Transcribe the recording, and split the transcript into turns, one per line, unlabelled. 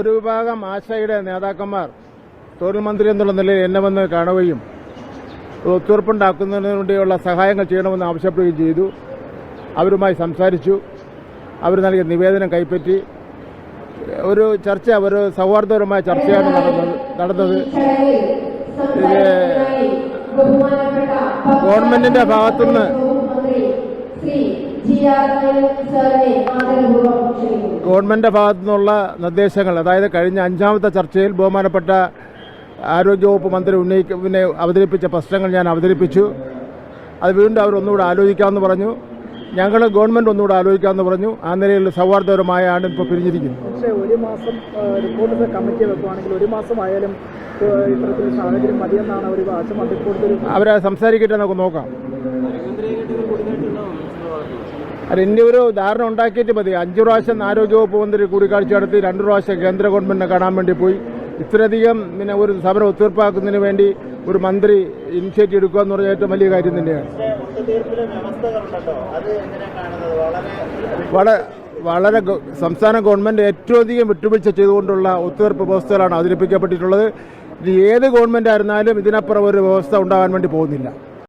ഒരു വിഭാഗം ആശയുടെ നേതാക്കന്മാർ തൊഴിൽ മന്ത്രി എന്നുള്ള നിലയിൽ എന്നെ വന്ന് കാണുകയും ഒത്തുറപ്പുണ്ടാക്കുന്നതിന് വേണ്ടിയുള്ള സഹായങ്ങൾ ചെയ്യണമെന്ന് ആവശ്യപ്പെടുകയും ചെയ്തു. അവരുമായി സംസാരിച്ചു. അവർ നൽകിയ നിവേദനം കൈപ്പറ്റി. ഒരു ചർച്ച ഒരു സൗഹാർദ്ദപരമായ ചർച്ചയാണ് നടന്നത്. നടന്നത്. ഗവൺമെന്റിന്റെ ഭാഗത്തുനിന്ന് ഗവൺമെന്റിന്റെ ഭാഗത്തു നിന്നുള്ള നിർദ്ദേശങ്ങൾ അതായത് കഴിഞ്ഞ അഞ്ചാമത്തെ ചർച്ചയിൽ ബഹുമാനപ്പെട്ട ആരോഗ്യവകുപ്പ് മന്ത്രി ഉന്നയിക്ക പിന്നെ അവതരിപ്പിച്ച പ്രശ്നങ്ങൾ ഞാൻ അവതരിപ്പിച്ചു. അത് വീണ്ടും അവരൊന്നുകൂടെ ആലോചിക്കാമെന്ന് പറഞ്ഞു. ഞങ്ങൾ ഗവൺമെന്റ് ഒന്നുകൂടെ ആലോചിക്കാമെന്ന് പറഞ്ഞു. ആ നിലയിൽ സൗഹാർദ്ദപരമായാണ് ഇപ്പോൾ പിരിഞ്ഞിരിക്കുന്നത്
പക്ഷേ ഒരു മാസം റിപ്പോർട്ട് കമ്മിറ്റി വെക്കുവാണെങ്കിൽ ഒരു മാസമായാലും ഏഹ്, ഇത്തരത്തിലൊരു സാഹചര്യം മതിയെന്നാണ് അവർ
അവരെ സംസാരിക്കട്ടെ നമുക്ക് നോക്കാം. അത് ഇനി ഒരു ധാരണ ഉണ്ടാക്കിയിട്ട് മതി. അഞ്ചു പ്രാവശ്യം ആരോഗ്യവകുപ്പ് മന്ത്രി കൂടിക്കാഴ്ച നടത്തി രണ്ടു പ്രാവശ്യം കേന്ദ്ര ഗവൺമെന്റിനെ കാണാൻ വേണ്ടി പോയി. ഇത്രയധികം പിന്നെ ഒരു സമരം ഒത്തീർപ്പാക്കുന്നതിന് വേണ്ടി ഒരു മന്ത്രി ഇനിഷ്യേറ്റീവ് എടുക്കുക എന്ന് പറഞ്ഞാൽ ഏറ്റവും വലിയ കാര്യം തന്നെയാണ്. വളരെ വളരെ സംസ്ഥാന ഗവൺമെന്റ് ഏറ്റവും അധികം വിട്ടുവീഴ്ച ചെയ്തുകൊണ്ടുള്ള ഒത്തുതീർപ്പ് വ്യവസ്ഥകളാണ് അവതരിപ്പിക്കപ്പെട്ടിട്ടുള്ളത്. ഇനി ഏത് ഗവൺമെന്റ് ആയിരുന്നാലും ഇതിനപ്പുറം ഒരു വ്യവസ്ഥ ഉണ്ടാകാൻ വേണ്ടി പോകുന്നില്ല.